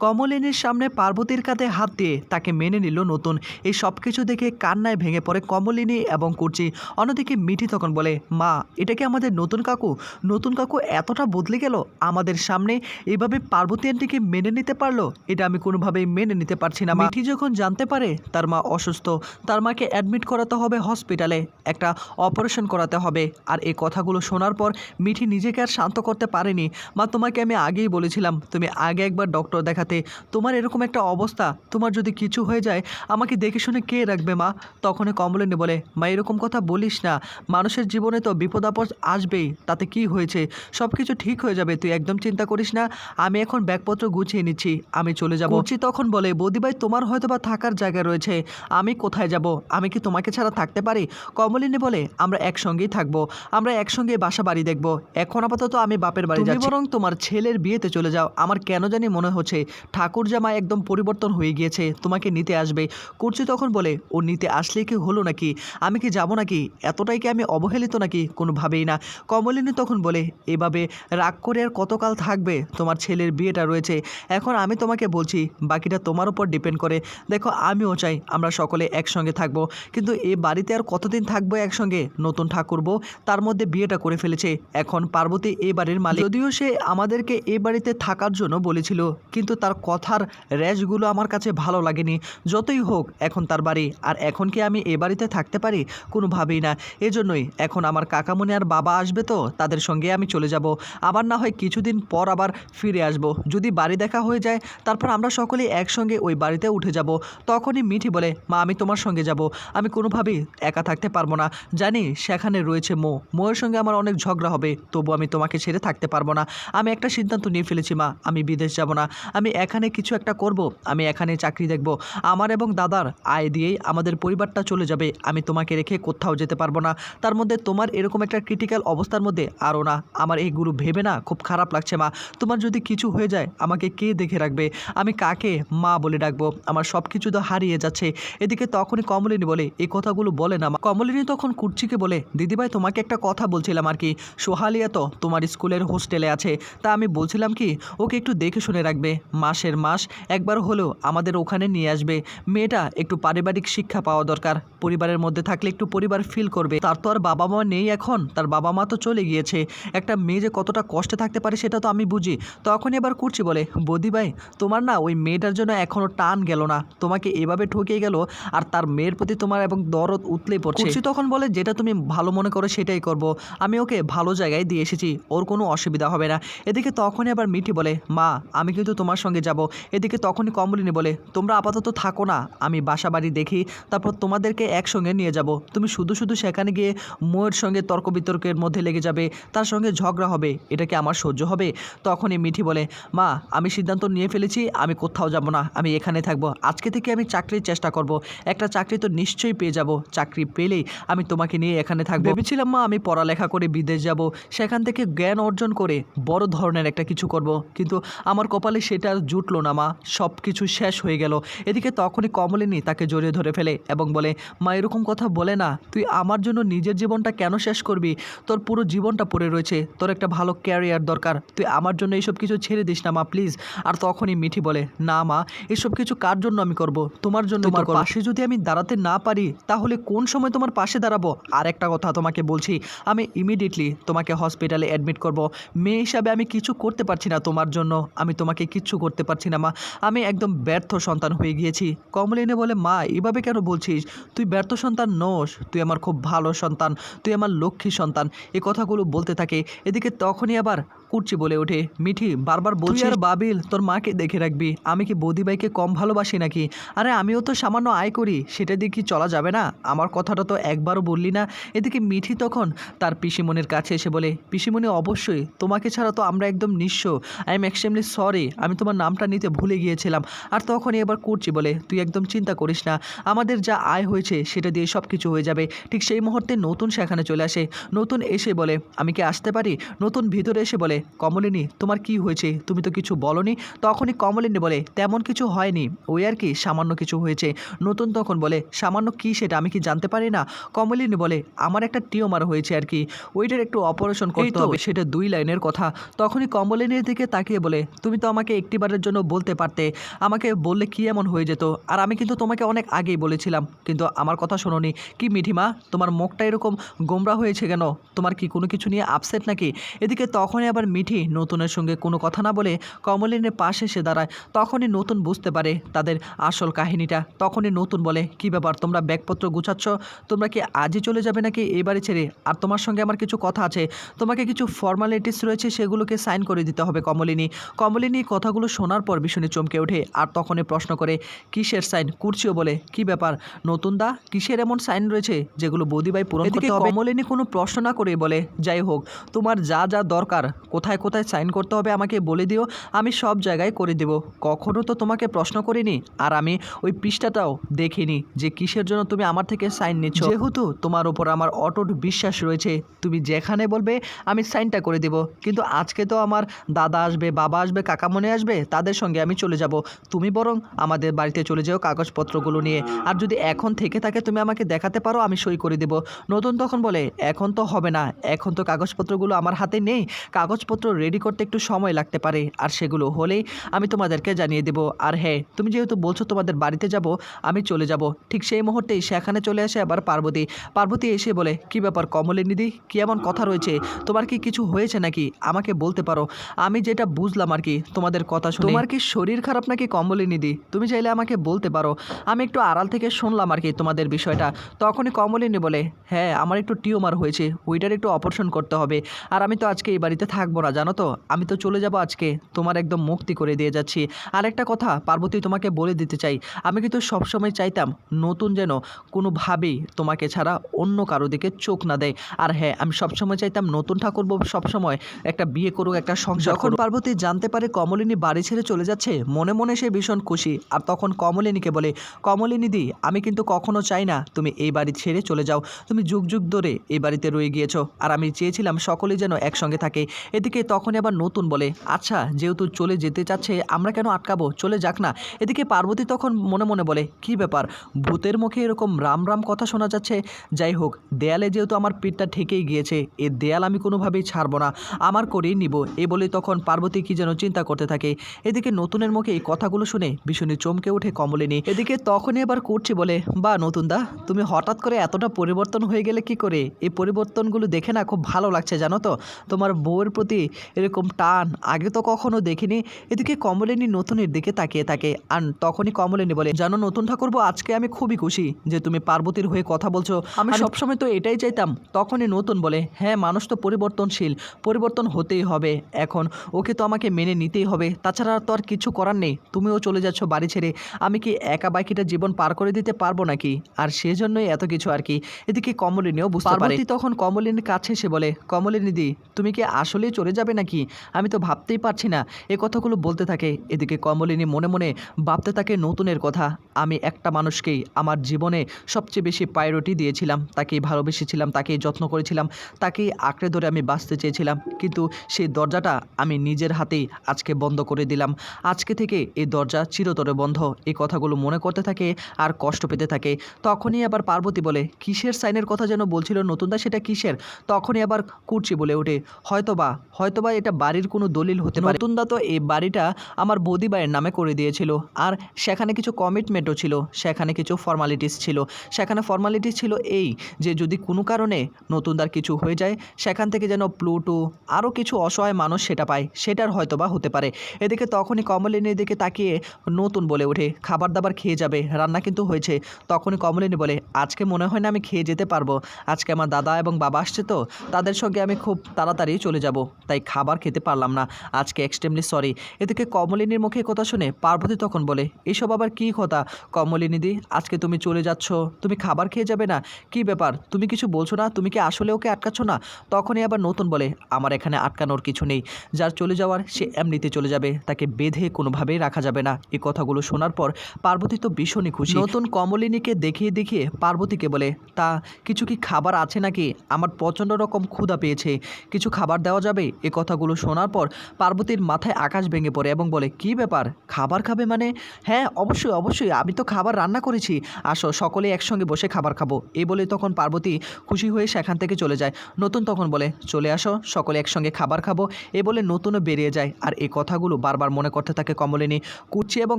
কমলিনীর সামনে পার্বতীর কাঁধে হাত দিয়ে তাকে মেনে নিল নতুন। এই সব কিছু দেখে কান্নায় ভেঙে পড়ে কমলিনী এবং কুর্চি। অন্যদিকে মিঠি তখন বলে, মা, এটা কি আমাদের নতুন কাকু? নতুন কাকু এতটা বদলে গেল? আমাদের সামনে এভাবে পার্বতী আন্টিকে মেনে নিতে পারল? এটা আমি কোনোভাবেই মেনে নিতে পারছি না মিঠি যখন জানতে পারে, তার মা অসুস্থ। তার মাকে অ্যাডমিট করাতে হবে হসপিটালে একটা অপারেশন করাতে হবে। আর এই কথাগুলো শোনার পর মিঠি নিজেকে আর শান্ত করতে পারেনি। মা, তোমাকে আমি আগেই বলেছিলাম, তুমি আগে একবার ডক্টর দেখাতে তোমার এরকম একটা অবস্থা তোমার যদি কিছু হয়ে যায় আমাকে দেখে শুনে কে রাখবে মা? তখনই কমলিনী বলে মা এরকম কথা বলিস না। মানুষের জীবনে তো বিপদ আপদ আসবেই তাতে কি হয়েছে? সব কিছু ঠিক হয়ে যাবে তুই একদম চিন্তা করিস না। আমি এখন ব্যাগপত্র গুছিয়ে নিচ্ছি আমি চলে যাব। কুচি তখন বলে বৌদিভাই তোমার হয়তো বা থাকার জায়গা রয়েছে আমি কোথায় যাব? আমি কি তোমাকে ছাড়া থাকতে পারি? কমলিনী বলে আমরা একসঙ্গেই থাকব আমরা একসঙ্গে বাসা বাড়ি দেখব। এখন আপাতত আমি বাপের বাড়ি যাচ্ছি। বরং তোমার ছেলের বিয়েতে চলে যাও আমার কেন জানি মনে হচ্ছে ঠাকুর জামা একদম পরিবর্তন হয়ে গিয়েছে, তোমাকে নিতে আসবে। কুর্চি তখন বলে, ও নিতে আসলে কি হলো নাকি? আমি কি যাব নাকি? এতটাই কি আমি অবহেলিত নাকি? কোনোভাবেই না। কমলিনী তখন বলে, এভাবে রাগ করে আর কতকাল থাকবে? তোমার ছেলের বিয়েটা রয়েছে। এখন আমি তোমাকে বলছি, বাকিটা তোমার উপর ডিপেন্ড করে। দেখো, আমিও চাই আমরা সকলে একসঙ্গে থাকব। কিন্তু এ বাড়িতে আর কতদিন থাকব একসঙ্গে? নতুন ঠাকুর বউ তার মধ্যে বিয়েটা করে ফেলেছে। এখন পার্বতী এ বাড়ির মালিক। যদিও সে আমাদেরকে এ বাড়িতে থাকার জন্য বলেছিল, কিন্তু তার কথার র্যাশগুলো আমার কাছে ভালো লাগেনি। যতই হোক, এখন তার বাড়ি। আর এখন কি আমি এ বাড়িতে থাকতে পারি? কোনোভাবেই না। এজন্যই এখন আমার কাকামণি আর বাবা আসবে তো, তাদের সঙ্গে আমি চলে যাব। আবার না হয় কিছুদিন পর আবার ফিরে আসব। যদি বাড়ি দেখা হয়ে যায়, তারপর আমরা সকলেই একসঙ্গে ওই বাড়িতে উঠে যাব। তখনই মিঠি বলে, মা, আমি তোমার সঙ্গে যাব। আমি কোনোভাবেই একা থাকতে পারব না। জানি সেখানে রয়েছে মো। মোয়ের সঙ্গে আমার অনেক ঝগড়া হবে। তবু আমি তোমাকে ছেড়ে থাকতে পারব না। আমি একটা সিদ্ধান্ত নিয়ে ফেলেছি, মা। আমি বিদেশ যাব না। আমি এখানে কিছু একটা করব, আমি এখানে চাকরি দেখব। আমার এবং দাদার আয় দিয়েই আমাদের পরিবারটা চলে যাবে, আমি তোমাকে রেখে কোথাও যেতে পারব না। তার মধ্যে তোমার এরকম একটা ক্রিটিক্যাল অবস্থার মধ্যে আরও না। আমার এই গুরু ভেবে না খুব খারাপ লাগছে মা। তোমার যদি কিছু হয়ে যায়, আমাকে কে দেখে রাখবে? আমি কাকে মা বলে ডাকবো? আমার সব কিছু তো হারিয়ে যাচ্ছে। এদিকে তখনই কমলিনী বলে, এই কথাগুলো বলে না মা। কমলিনী তখন কুর্চিকে বলে, দিদিভাই, তোমাকে একটা কথা বলছিলাম আর কি। সোহালিয়া তো তোমার স্কুলের হোস্টেলে আছে। তা আমি বলছিলাম কি, ওকে একটু দেখে শুনে রাখবে। মাসের মাস একবার হলেও আমাদের ওখানে নিয়ে আসবে। মেয়েটা একটু পারিবারিক শিক্ষা পাওয়া দরকার। পরিবারের মধ্যে থাকলে একটু পরিবার ফিল করবে। তার তো আর বাবা মা নেই এখন। তার বাবা মা তো চলে গিয়েছে। একটা মেয়ে যে কতটা কষ্টে থাকতে পারে সেটা তো আমি বুঝি। তখন এবার করছি বলে, বৌদি ভাই, তোমার না ওই মেয়েটার জন্য এখনও টান গেল না। তোমাকে এভাবে ঠকিয়ে গেল আর তার মেয়ের প্রতি তোমার এবং দরদ উতলে পড়ছে। তখন বলে, যেটা তুমি ভালো মনে করো সেটাই করব। আমি ওকে ভালো জায়গায় দিয়ে এসেছি। ওর কোনো অসুবিধা হবে না। এদিকে তখনই আবার মিঠি বলে, মা, আমি কিন্তু তোমার সঙ্গে যাব। এদিকে তখনই কমলিনী বলে, তোমরা আপাতত থাকো না, আমি বাসা বাড়ি দেখি, তারপর তোমাদেরকে একসঙ্গে নিয়ে যাব। তুমি শুধু শুধু সেখানে গিয়ে মোয়ের সঙ্গে তর্ক বিতর্কের মধ্যে লেগে যাবে, তার সঙ্গে ঝগড়া হবে, এটা কি আমার সহ্য হবে? তখনই মিঠি বলে, মা, আমি সিদ্ধান্ত নিয়ে ফেলেছি, আমি কোথাও যাব না, আমি এখানে থাকব। আজকে থেকে আমি চাকরির চেষ্টা করব। একটা চাকরি তো নিশ্চয়ই পেয়ে যাব, চাকরি পেলেই আমি তোমাকে নিয়ে এখানে থাকব। ভেবেছিলাম, মা, আমি পড়ালেখা করে বিদেশ যাব, সেখান থেকে জ্ঞান অর্জন করে বড় ধরনের একটা কিছু করব। কিন্তু আমার কপালে সেটা জুটলো না মা সব কিছু শেষ হয়ে গেল। এদিকে তখনই কমলিনী তাকে জড়িয়ে ধরে ফেলে এবং বলে মা এরকম কথা বলে না। তুই আমার জন্য নিজের জীবনটা কেন শেষ করবি? তোর পুরো জীবনটা পড়ে রয়েছে। তোর একটা ভালো ক্যারিয়ার দরকার। তুই আমার জন্য এইসব কিছু ছেড়ে দিস না মা প্লিজ আর তখনই মিঠি বলে না মা এসব কিছু কার জন্য আমি করব? তোমার জন্য তোমার পাশে যদি আমি দাঁড়াতে না পারি তাহলে কোন সময় তোমার পাশে দাঁড়াবো? আর একটা কথা তোমাকে বলছি আমি ইমিডিয়েটলি তোমাকে হসপিটালে অ্যাডমিট করব। মেয়ে হিসাবে আমি কিছু করতে পারছি না তোমার জন্য। আমি তোমাকে কিচ্ছু করতে পারছি না মা। আমি একদম ব্যর্থ সন্তান হয়ে গিয়েছি। কমলিনে বলে মা এভাবে কেন বলছিস? তুই ব্যর্থ সন্তান নোস। তুই আমার খুব ভালো সন্তান। তুই আমার লক্ষ্মী সন্তান। এই কথাগুলো বলতে থাকে। এদিকে তখনই আবার কুর্চি বলে ওঠে মিঠি বারবার বলছি আর বাবিল তোর মাকে দেখে রাখবি। আমি কি বৌদিভাইকে কম ভালোবাসি নাকি? আরে আমিও তো সামান্য আয় করি। সেটা দিয়ে কি চলা যাবে না? আমার কথাটা তো একবারও বললি না। এদিকে মিঠি তখন তার পিসিমণির কাছে এসে বলে পিসিমনি অবশ্যই। তোমাকে ছাড়া তো আমরা একদম নিঃস্ব। আই এম এক্সট্রিমলি সরি আমি তোমার নামটা নিতে ভুলে গিয়েছিলাম। আর তখনই এবার করছি বলে তুই একদম চিন্তা করিস না আমাদের যা আয় হয়েছে সেটা দিয়ে সব কিছু হয়ে যাবে। ঠিক সেই মুহূর্তে নতুন সেখানে চলে আসে। নতুন এসে বলে আমি কি আসতে পারি? নতুন ভিতরে এসে বলে কমলিনী তোমার কি হয়েছে? তুমি তো কিছু বলনি। তখনই কমলিনী বলে তেমন কিছু হয়নি ওই আর কি সামান্য কিছু হয়েছে। নতুন তখন বলে সামান্য কি সেটা আমি কি জানতে পারি না? কমলিনী বলে আমার একটা টিওমার হয়েছে আর কি ওইটার একটু অপারেশন করতে হবে সেটা দুই লাইনের কথা। তখনই কমলিনীর দিকে তাকিয়ে বলে তুমি তো আমাকে একটিবার শেষবারের জন্য বলতে পারতে, আমাকে বললে কি এমন হয়ে যেত? আর আমি কিন্তু তোমাকে অনেক আগেই বলেছিলাম, কিন্তু আমার কথা শোনোনি। কি মিঠিমা, তোমার মুখটা এরকম গোমরা হয়েছে কেন? তোমার কি কোনো কিছু নিয়ে আপসেট নাকি? এদিকে তখনই আবার মিঠি নতুনের সঙ্গে কোনো কথা না বলে কমলিনের পাশে এসে দাঁড়ায়। তখনই নতুন বুঝতে পারে তাদের আসল কাহিনীটা। তখনই নতুন বলে, কি ব্যাপার, তোমরা ব্যাগপত্র গুছাচ্ছ? তোমরা কি আজই চলে যাবে নাকি এই বাড়ি ছেড়ে? আর তোমার সঙ্গে আমার কিছু কথা আছে। তোমাকে কিছু ফর্মালিটিস রয়েছে সেগুলোকে সাইন করে দিতে হবে কমলিনী। কমলিনী কথাগুলো শোনার পর ভীষণই চমকে ওঠে আর তখনই প্রশ্ন করে কিসের সাইন? কুরছিও বলে। কি ব্যাপার? নতুন দা? কিসের এমন সাইন রয়েছে যেগুলো বৌদিবাই পূরণ করতে হবে? কমলিনী কোনো প্রশ্ন না করে বলে যাই হোক তোমার যা যা দরকার কোথায় কোথায় সাইন করতে হবে আমাকে বলে দিও আমি সব জায়গায় করে দেব। কখনো তো তোমাকে প্রশ্ন করিনি আর আমি ওই পৃষ্ঠাটাও দেখিনি যে কিসের জন্য তুমি আমার থেকে সাইন নিচ্ছ। যেহেতু তোমার ওপর আমার অটুট বিশ্বাস রয়েছে তুমি যেখানে বলবে আমি সাইনটা করে দেব। কিন্তু আজকে তো আমার দাদা আসবে বাবা আসবে কাকামনে আসবে তাদের সঙ্গে আমি চলে যাব। তুমি বরং আমাদের বাড়িতে চলে যাও কাগজপত্রগুলো নিয়ে। আর যদি এখন থেকে থাকে তুমি আমাকে দেখাতে পারো, আমি সই করে দেব। নতুন তখন বলে, এখন তো হবে না। এখন তো কাগজপত্রগুলো আমার হাতে নেই। কাগজপত্র রেডি করতে একটু সময় লাগতে পারে। আর সেগুলো হলেই আমি তোমাদেরকে জানিয়ে দেব। আর হ্যাঁ তুমি যেহেতু বলছো তোমাদের বাড়িতে যাব, আমি চলে যাব। ঠিক সেই মুহূর্তেই সেখানে চলে আসে আবার পার্বতী। পার্বতী এসে বলে, কি ব্যাপার কমলিনীদি কী এমন কথা রয়েছে? তোমার কি কিছু হয়েছে নাকি? আমাকে বলতে পারো। আমি যেটা বুঝলাম আর কি, তোমাদের কথা শুনে। তোমার কি শরীর খারাপ নাকি কমলিনীদি তুমি চাইলে আমাকে বলতে পারো। আমি একটু আড়াল থেকে শুনলাম আর কি তোমাদের বিষয়টা। তখনই কমলিনী বলে হ্যাঁ আমার একটু টিউমার হয়েছে। ওইটার একটু অপারেশন করতে হবে। আর আমি তো আজকে এই বাড়িতে থাকব না জানো তো? আমি তো চলে যাব আজকে। তোমার একদম মুক্তি করে দিয়ে যাচ্ছি। আর একটা কথা পার্বতী তোমাকে বলে দিতে চাই। আমি কিন্তু সবসময় চাইতাম নতুন যেন কোনোভাবেই তোমাকে ছাড়া অন্য কারও দিকে চোখ না দেয়। আর হ্যাঁ আমি সবসময় চাইতাম নতুন ঠাকুর সবসময় একটা বিয়ে করুক একটা সংসার যখন পার্বতী জানতে পারে কমলিনী বাড়ি ছেড়ে চলে যাচ্ছে? মনে মনে সে ভীষণ খুশি। আর তখন কমলিনীকে বলে, কমলিনী দি, আমি কিন্তু কখনো চাই না তুমি এই বাড়ি ছেড়ে চলে যাও। তুমি যুগ যুগ ধরে এই বাড়িতে রয়ে গিয়েছো। আর আমি চেয়েছিলাম সকলেই যেন একসঙ্গে থাকে। এদিকে তখন আবার নতুন বলে আচ্ছা যেহেতু চলে যেতে চাচ্ছে, আমরা কেন আটকাবো? চলে যাক না। এদিকে পার্বতী তখন মনে মনে বলে, কি ব্যাপার? ভূতের মুখে এরকম রাম রাম কথা শোনা যাচ্ছে? যাই হোক, দেয়ালে যেহেতু আমার পিঠটা ঠেকেই গিয়েছে, এ দেয়াল আমি কোনোভাবেই ছাড়বো না। আমার করেই নিব, এ বলে তখন পার্বতী কি যেন চিন্তা করতে থাকে। এদিকে নতুনের মুখে এই কথাগুলো শুনে ভীষণই চমকে ওঠে কমলিনী। এদিকে তখনই এবার করছি বলে বা নতুন দা তুমি হঠাৎ করে এতটা পরিবর্তন হয়ে গেলে কি করে? এই পরিবর্তনগুলো দেখে না খুব ভালো লাগছে জানো তো? তোমার বউয়ের প্রতি এরকম টান আগে তো কখনো দেখিনি। এদিকে কমলিনী নতুনের দিকে তাকিয়ে থাকে। আর তখনই কমলিনী বলে জানো নতুন ঠাকুরবো আজকে আমি খুবই খুশি যে তুমি পার্বতীর হয়ে কথা বলছো। আমি সবসময় তো এটাই চাইতাম। তখনই নতুন বলে হ্যাঁ মানুষ তো পরিবর্তনশীল। পরিবর্তন হতেই হবে। এখন ওকে তো আমাকে মেনে নিতেই হবে। তাছাড়া তো আর কিছু করার নেই। তুমিও চলে যাচ্ছ বাড়ি ছেড়ে। আমি কি একা বাইকিটা জীবন পার করে দিতে পারব নাকি? আর সেজন্যই এত কিছু আর কি। এদিকে কমলিনীও বুঝতে পারে। তখন কমলিনীর কাছে এসে বলে, কমলিনী দি, তুমি কি আসলেই চলে যাবে নাকি? আমি তো ভাবতেই পারছি না। এ কথাগুলো বলতে থাকে। এদিকে কমলিনী মনে মনে ভাবতে থাকে নতুনের কথা। আমি একটা মানুষকেই আমার জীবনে সবচেয়ে বেশি প্রায়োরিটি দিয়েছিলাম। তাকেই ভালোবেসেছিলাম, তাকেই যত্ন করেছিলাম, তাকেই আঁকড়ে ধরে আমি বাঁচতে চেয়েছিলাম। কিন্তু সেই দরজাটা আমি নিজের হাতেই আজকে বন্ধ করে দিলাম। আজকে থেকে এই দরজা চিরতরে বন্ধ। এই কথাগুলো মনে করতে থাকে আর কষ্ট পেতে থাকে। তখনই আবার পার্বতী বলে, কিসের সাইনের কথা যেন বলছিল নতুনদা সেটা কিসের? তখনই আবার কুর্চি বলে ওঠে, হয়তোবা হয়তোবা এটা বাড়ির কোনো দলিল হতে পারে। নতুনদা তো এই বাড়িটা আমার বৌদিবাইয়ের নামে করে দিয়েছিল। আর সেখানে কিছু কমিটমেন্টও ছিল, সেখানে কিছু ফর্মালিটিস ছিল। সেখানে ফর্মালিটিস ছিল এই যে, যদি কোনো কারণে নতুনদার কিছু হয়ে যায়, সেখান থেকে যেন প্লুটু আরও কিছু অসহায় মানুষ সেটা পায়। সেটার হয়তোবা হতে পারে। এদিকে তখনই কমলিনীর দিকে তাকিয়ে নতুন বলে ওঠে খাবার দাবার খেয়ে যাবে, রান্না কিন্তু হয়েছে। তখনই কমলিনী বলে, আজকে মনে হয় না আমি খেয়ে যেতে পারব। আজকে আমার দাদা এবং বাবা আসছে তো, তাদের সঙ্গে আমি খুব তাড়াতাড়ি চলে যাব। তাই খাবার খেতে পারলাম না, আজকে এক্সট্রিমলি সরি এদিকে কমলিনীর মুখে কথা শুনে পার্বতী তখন বলে, এসব আবার কী কথা? কমলিনী দি, আজকে তুমি চলে যাচ্ছ, তুমি খাবার খেয়ে যাবে না? কি ব্যাপার? তুমি কিছু বলছো না? তুমি কি আসলে ওকে আটকাচ্ছ না? তখনই আবার নতুন বলে, আমার এখানে আটকানোর কিছু নেই। যার চলে যাওয়ার সে এমনিতে চলে যাবে। তাকে বেঁধে কোনোভাবেই রাখা যাবে না। এই কথাগুলো শোনার পর পার্বতী তো ভীষণই খুশি। নতুন কমলিনীকে দেখিয়ে দেখিয়ে পার্বতীকে বলে, তা কিছু কি খাবার আছে নাকি? আমার প্রচণ্ড রকম ক্ষুধা পেয়েছে। কিছু খাবার দেওয়া যাবে? এ কথাগুলো শোনার পর পার্বতীর মাথায় আকাশ ভেঙে পড়ে এবং বলে, কি ব্যাপার? খাবার খাবে মানে? হ্যাঁ অবশ্যই অবশ্যই, আমি তো খাবার রান্না করেছি। আসো, সকলে একসঙ্গে বসে খাবার খাব। এই বলে তখন পার্বতী খুশি হয়ে সেখান থেকে চলে যায়। নতুন তখন বলে, চলে আসো, সকলে একসঙ্গে খাবার খাব। এ বলে নতুনও বেরিয়ে যায়। আর এই কথাগুলো বার বারবার মনে করতে থাকে কমলিনী। কুচি এবং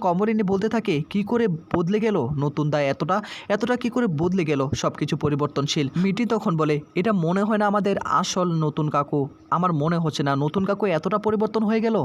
কমলিনী বলতে থাকে, কি করে বদলে গেল? নতুন দা এতটা? এতটা কি করে বদলে গেল? সব কিছু পরিবর্তনশীল। মিটি তখন বলে, এটা মনে হয় না আমাদের আসল নতুন কাকু। আমার মনে হচ্ছে না নতুন কাকু এতটা পরিবর্তন হয়ে গেল।